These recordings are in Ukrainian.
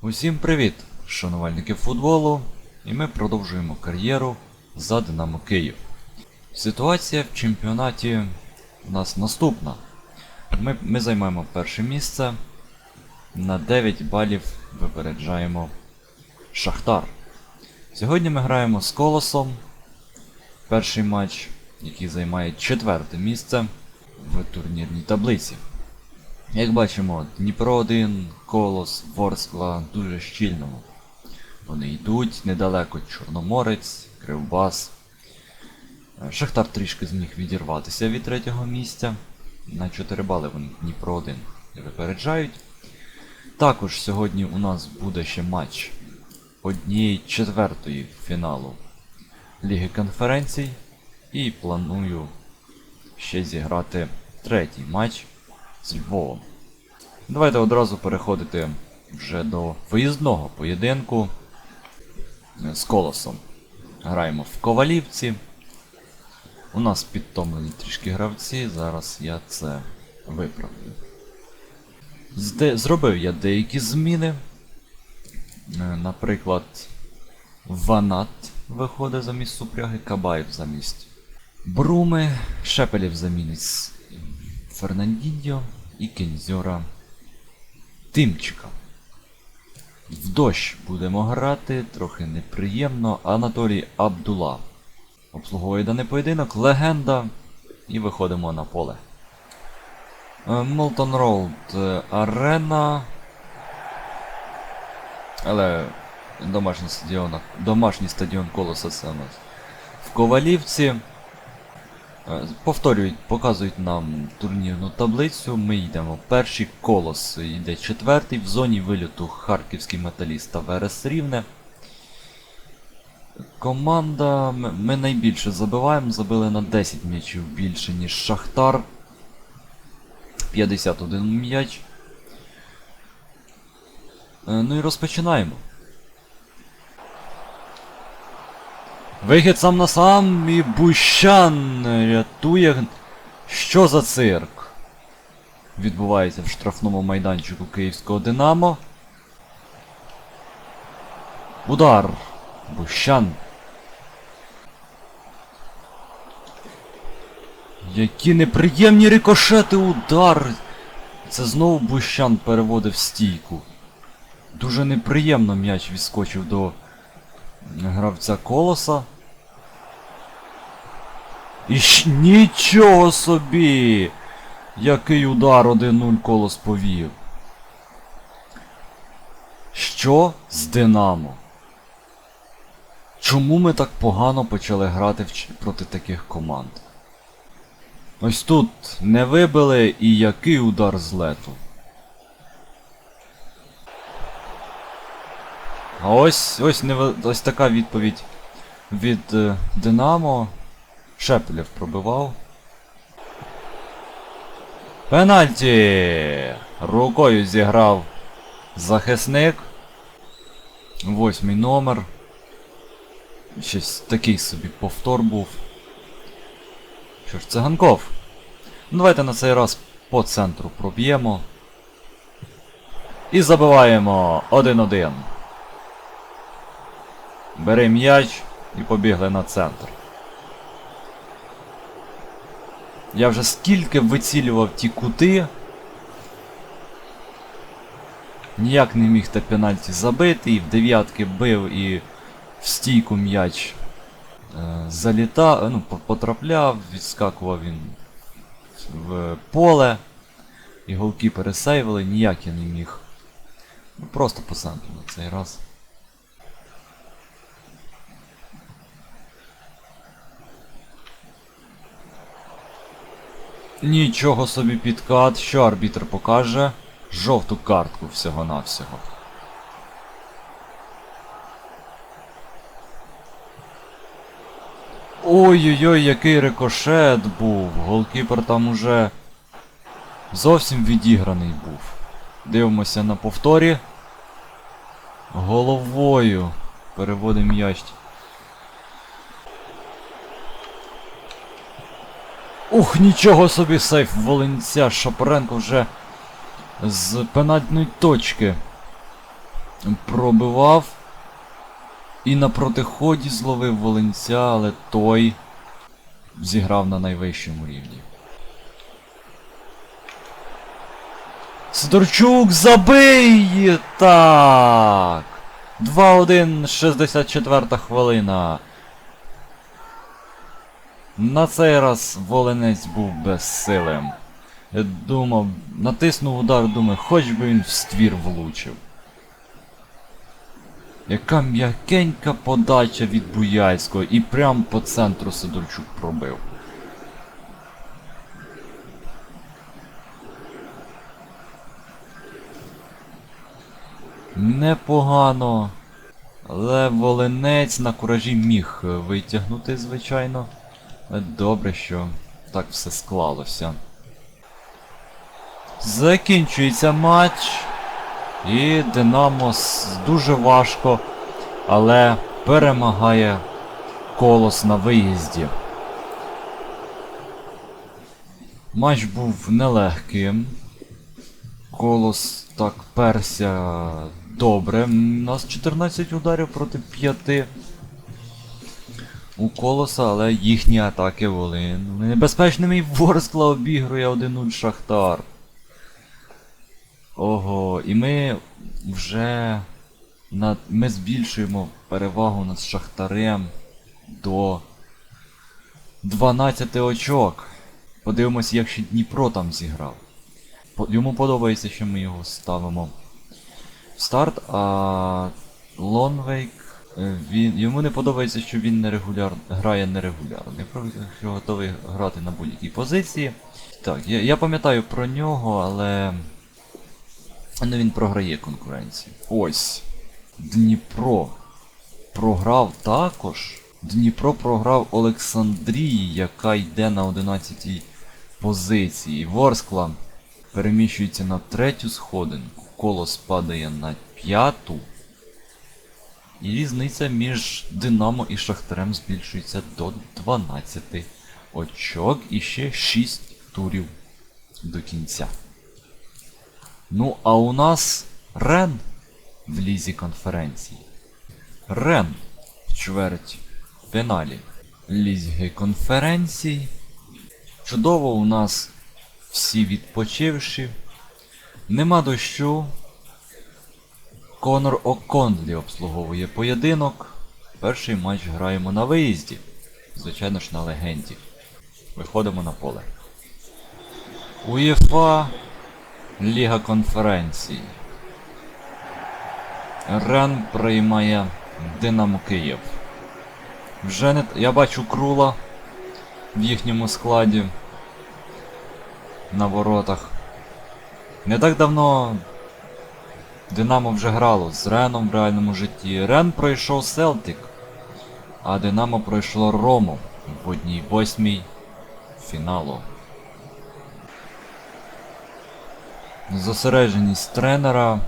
Усім привіт, шанувальники футболу, і ми продовжуємо кар'єру за Динамо Київ. Ситуація в чемпіонаті у нас наступна. Ми, ми займаємо перше місце. На 9 балів випереджаємо Шахтар. Сьогодні ми граємо з Колосом. Перший матч, який займає четверте місце в турнірній таблиці. Як бачимо, Дніпро 1, Колос, Ворскла дуже щільно. Вони йдуть недалеко Чорноморець, Кривбас. Е, Шахтар трішки зміг відірватися від третього місця. На 4 бали вони Дніпро 1 випереджають. Також сьогодні у нас буде ще матч однієї четвертої фіналу Ліги конференцій. І планую ще зіграти третій матч з. Давайте одразу переходити вже до виїзного поєдинку е, з колосом. Граємо в Ковалівці. У нас підтомлені трішки гравці, зараз я це виправлю. Зде- Зробив я деякі зміни. Е, Наприклад, Ванат виходить замість супряги, Кабаєв замість Бруми, Шепелів замінить Фернандіньо і Кензьора Тимчика. В дощ будемо грати, трохи неприємно. Анатолій Абдула. Обслуговує даний поєдинок, легенда. І виходимо на поле. Молтон Роуд Арена. Але домашній стадіон, домашній стадіон Колоса це у нас в Ковалівці. Е, Повторюють, показують нам турнірну таблицю. Ми йдемо перший колос йде четвертий, в зоні вильоту Харківський металіст та Верес Рівне. Команда. Ми, найбільше забиваємо, забили на 10 м'ячів більше, ніж Шахтар. 51 м'яч. Е, Ну і розпочинаємо. Вихід сам на сам і Бущан рятує. Що за цирк? Відбувається в штрафному майданчику київського Динамо. Удар. Бущан. Які неприємні рикошети удар. Це знову Бущан переводив стійку. Дуже неприємно м'яч відскочив до гравця колоса. І щ- нічого собі! Який удар 1-0 колос повів. Що з Динамо? Чому ми так погано почали грати в проти таких команд? Ось тут не вибили і який удар з лету. А ось ось неве- ось така відповідь від е, Динамо. Шепелєв пробивав. Пенальті! Рукою зіграв захисник. Восьмий номер. Щось такий собі повтор був. Що ж, циганков? Ну, давайте на цей раз по центру проб'ємо. І забиваємо 1-1. Бери м'яч і побігли на центр. Я вже скільки вицілював ті кути. Ніяк не міг та пенальті забити, і в дев'ятки бив, і в стійку м'яч е, залітав, ну, потрапляв, відскакував він в поле. І голки пересейвили, ніяк я не міг. Ну, просто по центру на цей раз. Нічого собі підкат, що арбітр покаже? Жовту картку всього-навсього. Ой-ой-ой, який рикошет був. Голкіпер там уже зовсім відіграний був. Дивимося на повторі. Головою переводимо м'яч. Ух, нічого собі сейф Волинця. Шапаренко вже з пенальтної точки пробивав. І на протиході зловив Волинця, але той зіграв на найвищому рівні. Сидорчук забий! Так! 2-1, 64 хвилина. На цей раз Волинець був безсилим. Думав, натиснув удар, думаю, хоч би він в ствір влучив. Яка м'якенька подача від Буяльського і прям по центру Сидорчук пробив. Непогано. Але Волинець на куражі міг витягнути, звичайно. Добре, що так все склалося. Закінчується матч. І Динамо дуже важко, але перемагає колос на виїзді. Матч був нелегким. Колос так перся добре. У нас 14 ударів проти 5 у колоса, але їхні атаки були небезпечними і Ворскла обігрує 1-0 Шахтар. Ого, і ми вже над... ми збільшуємо перевагу над Шахтарем до 12 очок. Подивимось, як ще Дніпро там зіграв. Йому подобається, що ми його ставимо в старт, а Лонвейк. Е, Він, йому не подобається, що він нерегуляр, грає нерегулярно. Я готовий грати на будь-якій позиції. Так, я, я пам'ятаю про нього, але. Ну він програє конкуренцію. Ось. Дніпро програв також. Дніпро програв Олександрії, яка йде на 11-й позиції. Ворскла переміщується на третю сходинку. Колос падає на п'яту. І різниця між Динамо і Шахтарем збільшується до 12 очок і ще 6 турів до кінця. Ну, а у нас Рен в лізі конференції. Рен в чверть фіналі лізги конференції. Чудово у нас всі відпочивші. Нема дощу. Конор О'Конлі обслуговує поєдинок. Перший матч граємо на виїзді. Звичайно ж на легенді. Виходимо на поле. УЄФА Ліга конференцій. Рен приймає Динамо Київ. Вже не... Я бачу Крула в їхньому складі. На воротах. Не так давно Динамо вже грало з Реном в реальному житті. Рен пройшов Селтик, а Динамо пройшло Рому в одній восьмій фіналу. Зосередженість тренера.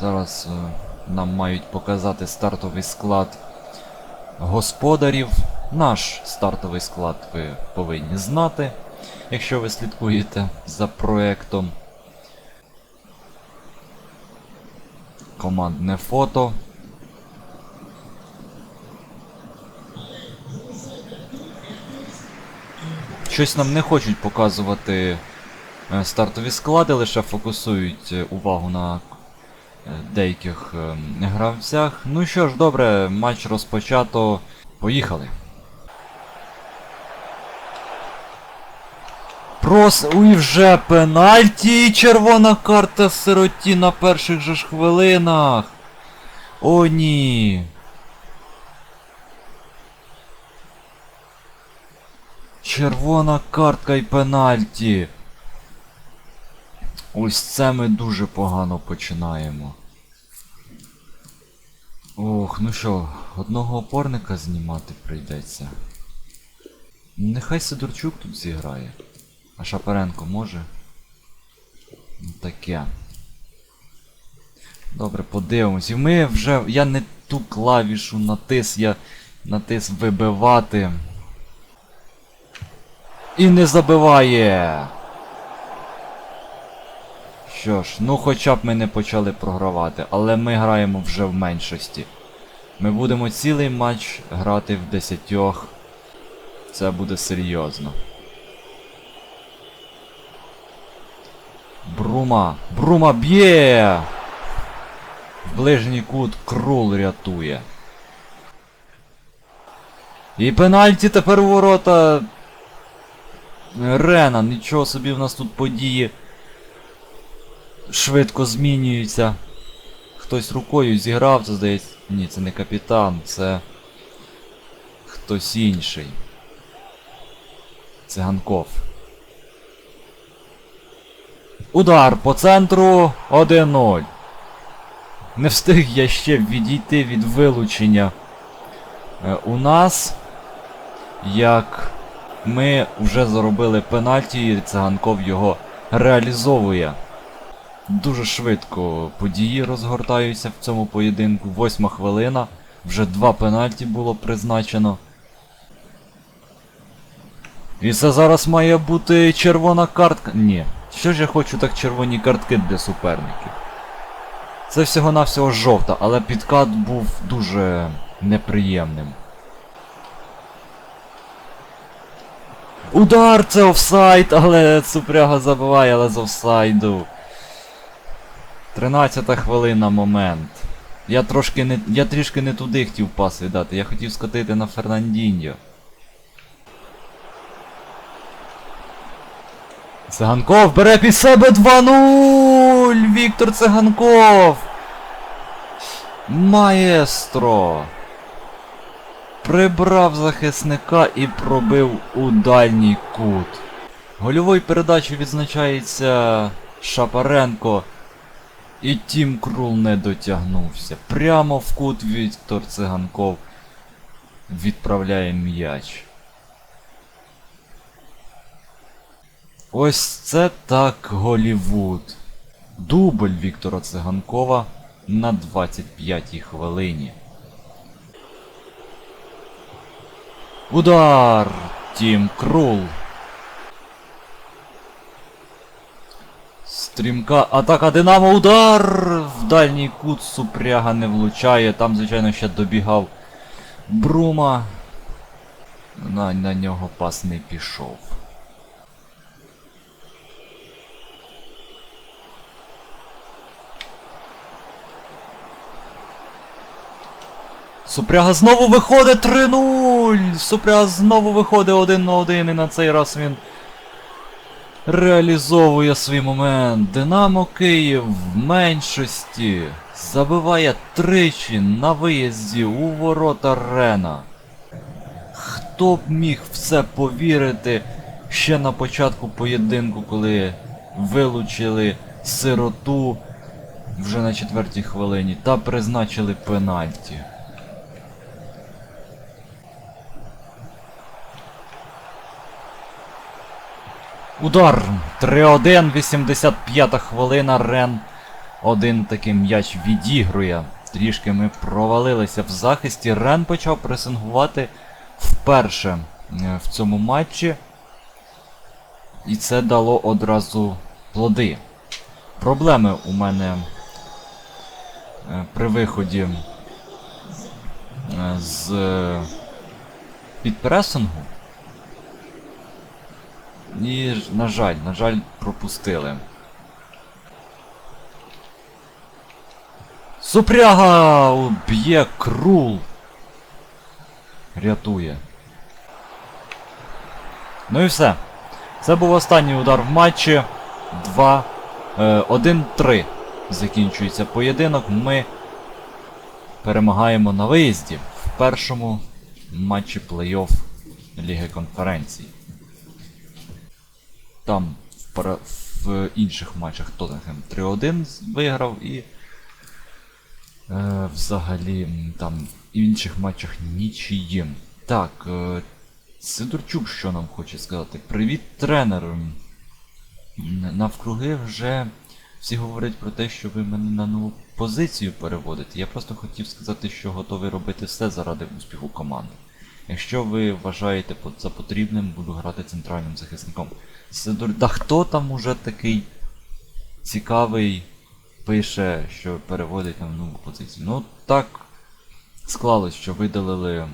Зараз е, нам мають показати стартовий склад господарів. Наш стартовий склад ви повинні знати, якщо ви слідкуєте за проектом. Командне фото. Щось нам не хочуть показувати е, стартові склади, лише фокусують е, увагу на е, деяких е, гравцях. Ну що ж, добре, матч розпочато. Поїхали. Прос... Уй, вже пенальті червона карта сироті на перших же ж хвилинах. О, ні. Червона картка і пенальті. Ось це ми дуже погано починаємо. Ох, ну що, одного опорника знімати прийдеться. Нехай Сидорчук тут зіграє. А Шапаренко може? Ну, Таке. Добре, подивимось. І ми вже. Я не ту клавішу натис, я натис вибивати. І не забиває. Що ж, ну хоча б ми не почали програвати, але ми граємо вже в меншості. Ми будемо цілий матч грати в десятьох. Це буде серйозно. Брума. Брума б'є! Ближній кут крул рятує. І пенальті тепер у ворота. Рена, нічого собі в нас тут події. Швидко змінюються. Хтось рукою зіграв, це здається. Ні, це не капітан, це. Хтось інший. Циганков. Удар по центру 1-0. Не встиг я ще відійти від вилучення е, у нас. Як ми вже заробили пенальті, і циганков його реалізовує. Дуже швидко події розгортаються в цьому поєдинку. Восьма хвилина. Вже два пенальті було призначено. І це зараз має бути червона картка. Ні. Що ж я хочу так червоні картки для суперників? Це всього-навсього жовта, але підкат був дуже неприємним. Удар! Це офсайд, але Цупряга забиває, але з офсайду. 13 хвилина момент. Я трошки не. Я трішки не туди хотів пас віддати. Я хотів скотити на Фернандіньо. Циганков бере під себе 2-0! Віктор Циганков! Маестро! Прибрав захисника і пробив у дальній кут. Гольовою передачею відзначається Шапаренко. І Тім Крул не дотягнувся. Прямо в кут Віктор Циганков відправляє м'яч. Ось це так Голівуд. Дубль Віктора Циганкова на 25-й хвилині. Удар! Тім Крул. Стрімка атака Динамо. Удар! В дальній кут Супряга не влучає. Там, звичайно, ще добігав Брума. На, на нього пас не пішов. Супряга знову виходить 3-0! Супряга знову виходить 1 на 1 і на цей раз він реалізовує свій момент. Динамо Київ в меншості забиває тричі на виїзді у ворота Рена. Хто б міг в це повірити ще на початку поєдинку, коли вилучили сироту вже на четвертій хвилині та призначили пенальті. Удар! 3-1, 85 хвилина, Рен. Один такий м'яч відігрує. Трішки ми провалилися в захисті. Рен почав пресингувати вперше е, в цьому матчі. І це дало одразу плоди. Проблеми у мене е, при виході е, з підпресингу. І, на жаль, на жаль, пропустили. Супряга! Б'є крул. Рятує. Ну і все. Це був останній удар в матчі. 2. е, 1-3. Закінчується поєдинок. Ми перемагаємо на виїзді в першому матчі плей-офф Ліги конференцій. Там в, інших матчах Тоттенхем 3-1 виграв і. Е, взагалі там в інших матчах нічиїм. Так, е, Сидорчук що нам хоче сказати? Привіт, тренер! Навкруги вже всі говорять про те, що ви мене на нову позицію переводите. Я просто хотів сказати, що готовий робити все заради успіху команди. Якщо ви вважаєте за потрібним, буду грати центральним захисником. Сидор... Да хто там уже такий цікавий, пише, що переводить на нову позицію. Ну, так склалось, що видалили.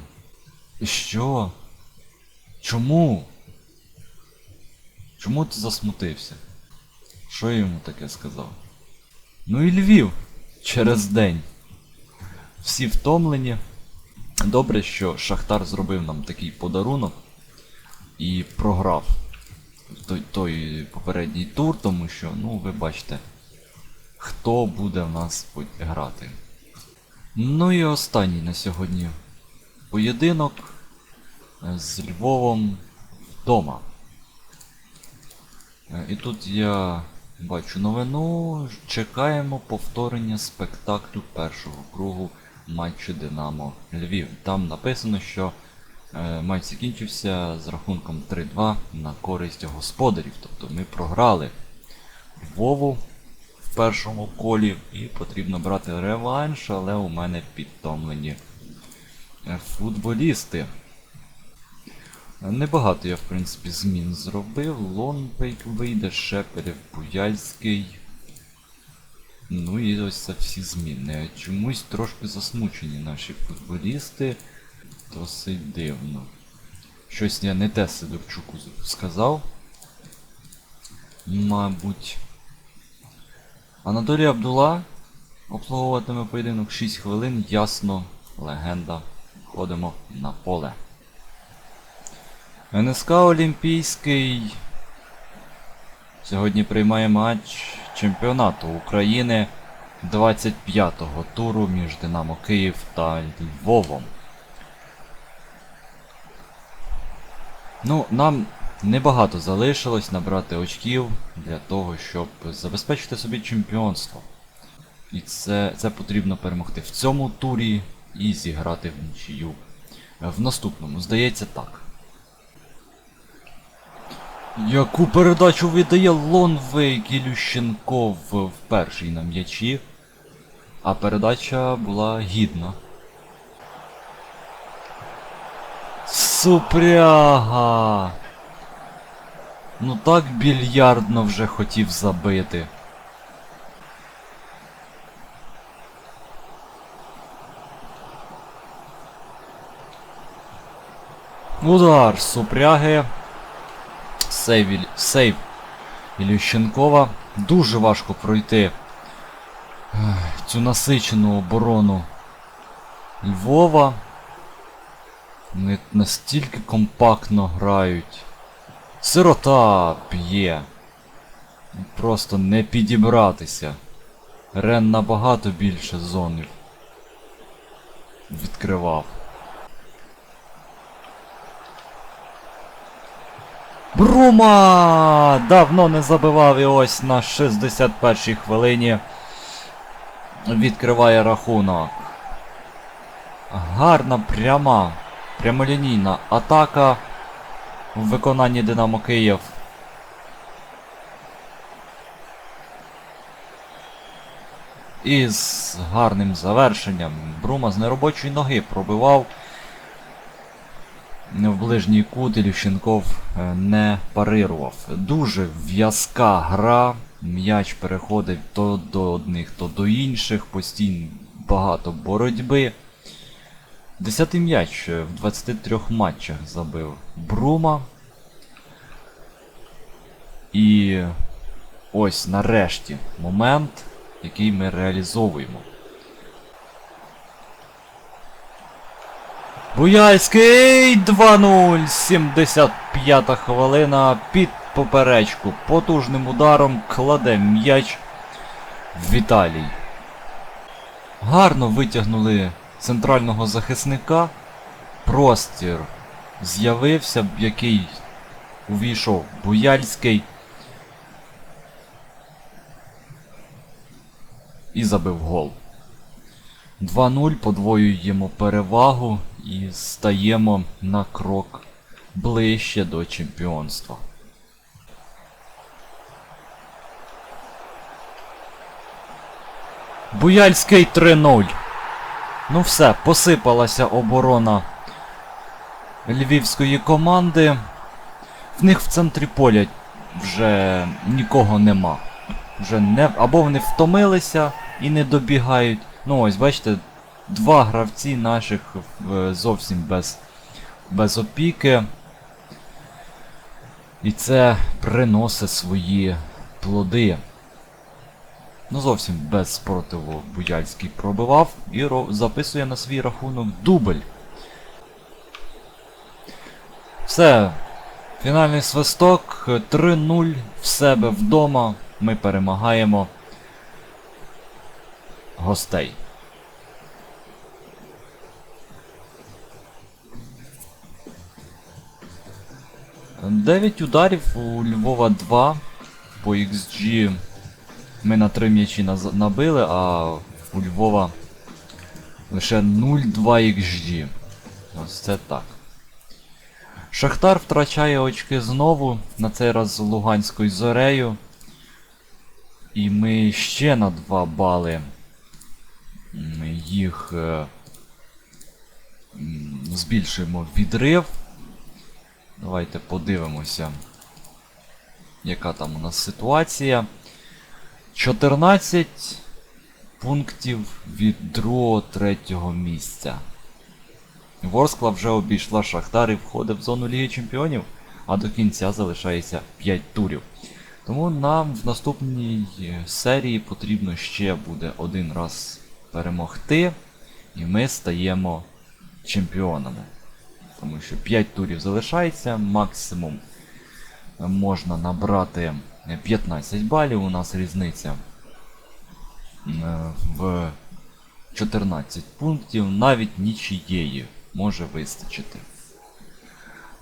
Що? Чому? Чому ти засмутився? Що я йому таке сказав? Ну і Львів через день. Всі втомлені. Добре, що Шахтар зробив нам такий подарунок і програв той, той попередній тур, тому що, ну, ви бачите, хто буде в нас грати. Ну і останній на сьогодні поєдинок е, з Львовом вдома. Е, І тут я бачу новину. Чекаємо повторення спектаклю першого кругу матчу Динамо Львів. Там написано, що е, матч закінчився з рахунком 3-2 на користь господарів. Тобто ми програли Львову в першому колі і потрібно брати реванш, але у мене підтомлені футболісти. Небагато я, в принципі, змін зробив. Лонбейк вийде, Шеперів, Буяльський. Ну і ось це всі зміни. Чомусь трошки засмучені наші футболісти. Досить дивно. Щось я не те Сидорчуку сказав. Мабуть. Анатолій Абдула обслуговуватиме поєдинок 6 хвилин, ясно, легенда. Ходимо на поле. НСК Олімпійський сьогодні приймає матч чемпіонату України 25-го туру між Динамо Київ та Львовом. Ну, нам небагато залишилось набрати очків для того, щоб забезпечити собі чемпіонство. І це, це потрібно перемогти в цьому турі і зіграти в нічию. В наступному, здається, так. Яку передачу видає Лонвейк Ілющенков в першій на м'ячі. А передача була гідна. Супряга! Ну так більярдно вже хотів забити. Удар Супряги. Сейв, сейв Ілющенкова. Дуже важко пройти цю насичену оборону Львова. Вони настільки компактно грають. Сирота б'є. Просто не підібратися. Рен набагато більше зонів відкривав. Брума! Давно не забивав і ось на 61-й хвилині відкриває рахунок. Гарна пряма, прямолінійна атака в виконанні Динамо Київ. І з гарним завершенням. Брума з неробочої ноги пробивав в ближній кут Ілющенков е, не парирував. Дуже в'язка гра. М'яч переходить то до одних, то до інших. Постійно багато боротьби. Десятий м'яч е, в 23 матчах забив Брума. І ось нарешті момент, який ми реалізовуємо. Буяльський 2-0, 75 хвилина під поперечку. Потужним ударом кладе м'яч Віталій. Гарно витягнули центрального захисника. Простір з'явився, який увійшов Буяльський. І забив гол. 2-0 подвоюємо перевагу і стаємо на крок ближче до чемпіонства. Буяльський 3-0. Ну все, посипалася оборона львівської команди. В них в центрі поля вже нікого нема. вже не. Або вони втомилися і не добігають. Ну ось, бачите, два гравці наших е, зовсім без, без опіки. І це приносить свої плоди. Ну зовсім без спротиву Буяльський пробивав і записує на свій рахунок дубль. Все. Фінальний свисток 3-0 в себе вдома. Ми перемагаємо гостей. Дев'ять ударів у Львова 2. По XG ми на 3 м'ячі набили, а у Львова лише 0,2 XG. Ось це так. Шахтар втрачає очки знову, на цей раз з Луганською зорею. І ми ще на 2 бали їх е, збільшуємо відрив. Давайте подивимося, яка там у нас ситуація. 14 пунктів від другого третього місця. Ворскла вже обійшла Шахтар і входить в зону Ліги Чемпіонів, а до кінця залишається 5 турів. Тому нам в наступній е, серії потрібно ще буде один раз перемогти, і ми стаємо чемпіонами. Тому що 5 турів залишається, максимум можна набрати е, 15 балів, у нас різниця е, в 14 пунктів, навіть нічиєї може вистачити.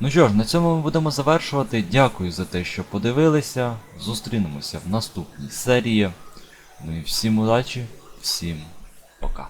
Ну що ж, на цьому ми будемо завершувати. Дякую за те, що подивилися. Зустрінемося в наступній серії. Ну і всім удачі, всім пока.